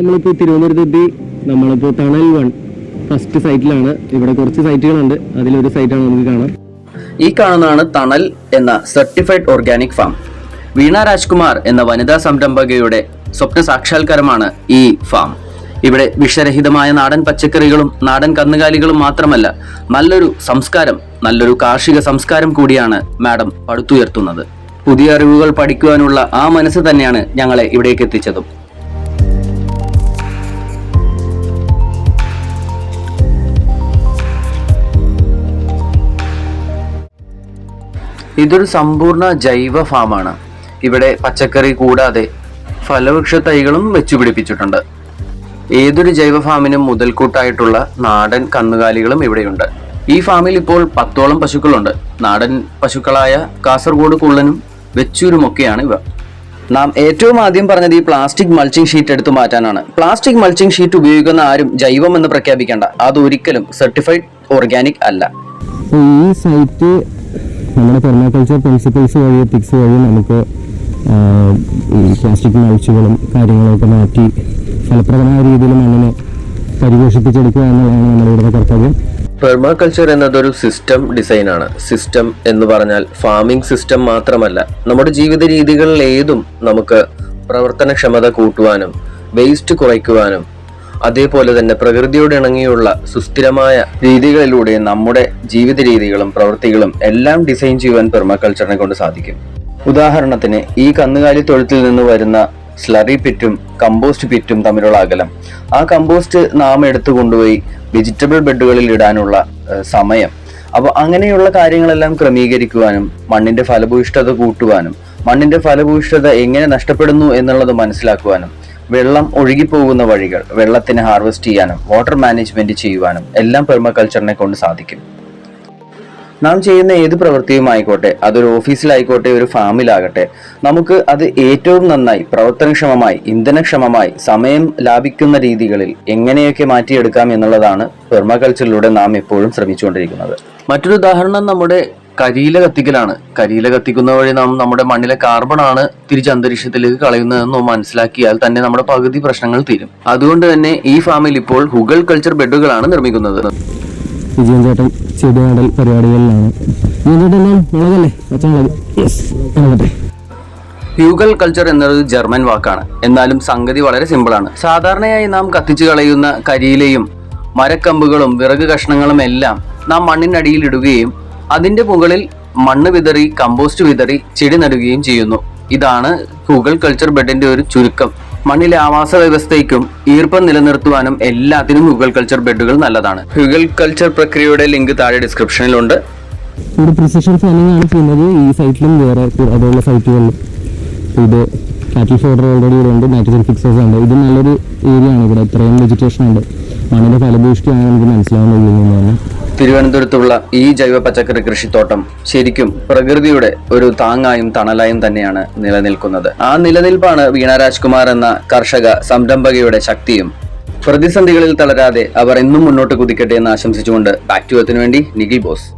നമ്മളിപ്പോൾ തിരുവനന്തപുരത്ത് എത്തി. നമ്മളിപ്പോൾ തണൽ വൺ ഫസ്റ്റ് സൈറ്റിലാണ് ഇവിടെ കുറച്ച് സൈറ്റുകളുണ്ട് അതിലൊരു സൈറ്റാണ് നമുക്ക് കാണാം. ഈ കാണുന്നതാണ് തണൽ എന്ന certified organic farm Veena Rajkumar എന്ന വനിതാ സംരംഭകയുടെ സ്വപ്ന സാക്ഷാത്കാരമാണ് ഈ ഫാം ഇവിടെ വിഷരഹിതമായ നാടൻ പച്ചക്കറികളും നാടൻ കന്നുകാലികളും മാത്രമല്ല നല്ലൊരു സംസ്കാരം നല്ലൊരു കാർഷിക സംസ്കാരം കൂടിയാണ് മാഡം പടുത്തുയർത്തുന്നത്. പുതിയ അറിവുകൾ പഠിക്കുവാനുള്ള ആ മനസ്സ് തന്നെയാണ് ഞങ്ങളെ ഇവിടേക്ക് എത്തിച്ചതും. ഇതൊരു സമ്പൂർണ ജൈവ ഫാമാണ്. ഇവിടെ പച്ചക്കറി കൂടാതെ ഫലവൃക്ഷ തൈകളും വെച്ചു പിടിപ്പിച്ചിട്ടുണ്ട്. ഏതൊരു ജൈവ ഫാമിനും മുതൽക്കൂട്ടായിട്ടുള്ള നാടൻ കന്നുകാലികളും ഇവിടെയുണ്ട്. ഈ ഫാമിൽ ഇപ്പോൾ പത്തോളം പശുക്കളുണ്ട്. നാടൻ പശുക്കളായ കാസർഗോഡ് കുള്ളനും വെച്ചൂരുമൊക്കെയാണ് ഇവ. നാം ഏറ്റവും ആദ്യം പറഞ്ഞത് ഈ പ്ലാസ്റ്റിക് മൾച്ചിങ് ഷീറ്റ് എടുത്തു മാറ്റാനാണ്. പ്ലാസ്റ്റിക് മൾച്ചിങ് ഷീറ്റ് ഉപയോഗിക്കുന്ന ആരും ജൈവം എന്ന് പ്രഖ്യാപിക്കേണ്ട. അതൊരിക്കലും സർട്ടിഫൈഡ് ഓർഗാനിക് അല്ല. ഈ സൈറ്റ് നമ്മുടെ പെർമാകൾച്ചർ പ്രിൻസിപ്പിൾസ് വഴി എത്തിക്സ് വഴി നമുക്ക് ഈ പ്ലാസ്റ്റിക് മൾച്ചുകളും കാര്യങ്ങളൊക്കെ മാറ്റി ഫലപ്രദമായ രീതിയിൽ മണ്ണിനെ പരിപോഷിപ്പിച്ചെടുക്കുക എന്നുള്ളതാണ് നമ്മുടെ ഇവിടുത്തെ കർത്തവ്യം. പെർമാകൾച്ചർ എന്നതൊരു സിസ്റ്റം ഡിസൈനാണ് സിസ്റ്റം എന്ന് പറഞ്ഞാൽ ഫാമിംഗ് സിസ്റ്റം മാത്രമല്ല നമ്മുടെ ജീവിത രീതികളിൽ ഏതും നമുക്ക് പ്രവർത്തനക്ഷമത കൂട്ടുവാനും വേസ്റ്റ് കുറയ്ക്കുവാനും അതേപോലെ തന്നെ പ്രകൃതിയോട് ഇണങ്ങിയുള്ള സുസ്ഥിരമായ രീതികളിലൂടെ നമ്മുടെ ജീവിത രീതികളും പ്രവൃത്തികളും എല്ലാം ഡിസൈൻ ചെയ്യുവാൻ പെർമാകൾച്ചറിനെ കൊണ്ട് സാധിക്കും. ഉദാഹരണത്തിന് ഈ കന്നുകാലി തൊഴുത്തിൽ നിന്ന് വരുന്ന സ്ലറി പിറ്റും കമ്പോസ്റ്റ് പിറ്റും തമ്മിലുള്ള അകലം. ആ കമ്പോസ്റ്റ് നാം എടുത്തു കൊണ്ടുപോയി വെജിറ്റബിൾ ബെഡുകളിൽ ഇടാനുള്ള സമയം. അപ്പോൾ അങ്ങനെയുള്ള കാര്യങ്ങളെല്ലാം ക്രമീകരിക്കുവാനും മണ്ണിന്റെ ഫലഭൂയിഷ്ഠത കൂട്ടുവാനും മണ്ണിന്റെ ഫലഭൂയിഷ്ഠത എങ്ങനെ നഷ്ടപ്പെടുന്നു എന്നുള്ളത് മനസ്സിലാക്കുവാനും വെള്ളം ഒഴുകിപ്പോകുന്ന വഴികൾ വെള്ളത്തിന് ഹാർവെസ്റ്റ് ചെയ്യാനും വാട്ടർ മാനേജ്മെന്റ് ചെയ്യുവാനും എല്ലാം പെർമകൾച്ചറിനെ കൊണ്ട് സാധിക്കും. നാം ചെയ്യുന്ന ഏത് പ്രവൃത്തിയും ആയിക്കോട്ടെ അതൊരു ഓഫീസിലായിക്കോട്ടെ ഒരു ഫാമിലാകട്ടെ നമുക്ക് അത് ഏറ്റവും നന്നായി പ്രവർത്തനക്ഷമമായി ഇന്ധനക്ഷമമായി സമയം ലാഭിക്കുന്ന രീതികളിൽ എങ്ങനെയൊക്കെ മാറ്റിയെടുക്കാം എന്നുള്ളതാണ് പെർമകൾച്ചറിലൂടെ നാം എപ്പോഴും ശ്രമിച്ചുകൊണ്ടിരിക്കുന്നത്. മറ്റൊരു ഉദാഹരണം നമ്മുടെ കരിയില കത്തിക്കലാണ് കരിയില കത്തിക്കുന്ന വഴി നാം നമ്മുടെ മണ്ണിലെ കാർബൺ ആണ് തിരിച്ച് അന്തരീക്ഷത്തിലേക്ക് കളയുന്നതെന്ന് മനസ്സിലാക്കിയാൽ തന്നെ നമ്മുടെ പകുതി പ്രശ്നങ്ങൾ തീരും. അതുകൊണ്ട് തന്നെ ഈ ഫാമിൽ ഇപ്പോൾ ഹുഗൾ കൾച്ചർ ബെഡുകളാണ് നിർമ്മിക്കുന്നത്. വിജയൻ ചേട്ടൻ ചെടി നടൽ പരിപാടികളിലാണ് മുളകല്ലേ പച്ചമുളക് യെസ് ഫ്യൂഗൽ കൾച്ചർ എന്നത് ജർമ്മൻ വാക്കാണ്. എന്നാലും സംഗതി വളരെ സിമ്പിളാണ് സാധാരണയായി നാം കത്തിച്ചു കളയുന്ന കരിയിലയും മരക്കമ്പുകളും വിറക് കഷ്ണങ്ങളും എല്ലാം നാം മണ്ണിനടിയിൽ ഇടുകയും അതിന്റെ മുകളിൽ മണ്ണ് വിതറി കമ്പോസ്റ്റ് വിതറി ചെടി നടുകയും ചെയ്യുന്നു. ഇതാണ് ഗൂഗിൾ കൾച്ചർ ബെഡിന്റെ ഒരു ചുരുക്കം. മണ്ണിലെ ആവാസ വ്യവസ്ഥയ്ക്കും ഈർപ്പം നിലനിർത്തുവാനും എല്ലാത്തിനും ഹ്യൂഗൽ കൾച്ചർ ബെഡുകൾ നല്ലതാണ്. ഹ്യൂഗൽ കൾച്ചർ പ്രക്രിയയുടെ ലിങ്ക് താഴെ ഡിസ്ക്രിപ്ഷനിലുണ്ട് ഇവിടെ പ്രിസിഷൻ ഫാമിംഗ് ആണ് ചെയ്യുന്നത്. ഈ സൈറ്റിലും വേറെ അതുള്ള സൈറ്റുകളിലും ഇത് കാറ്റിൽ ഫോർഡർ ഓൾറെഡി ഇവിടെ ഉണ്ട്. നൈട്രജൻ ഫിക്സേഴ്സ് ഉണ്ട്. ഇത് നല്ലൊരു ഏരിയ ആണ് ഇവിടെ. ഇത്രയും വെജിറ്റേഷൻ ഉണ്ട്. മണ്ണിന്റെ ഫലഭൂഷ്ടിയാണ് നമുക്ക് മനസ്സിലാവുന്നത് തന്നെ തിരുവനന്തപുരത്തുള്ള ഈ ജൈവ പച്ചക്കറി കൃഷിത്തോട്ടം ശരിക്കും പ്രകൃതിയുടെ ഒരു താങ്ങായും തണലായും തന്നെയാണ് നിലനിൽക്കുന്നത്. ആ നിലനിൽപ്പാണ് വീണ രാജ്കുമാർ എന്ന കർഷക സംരംഭകയുടെ ശക്തിയും പ്രതിസന്ധികളിൽ തളരാതെ അവർ എന്നും മുന്നോട്ട് കുതിക്കട്ടെ എന്ന് ആശംസിച്ചുകൊണ്ട് ടു വേണ്ടി നിഖിൽ ബോസ്.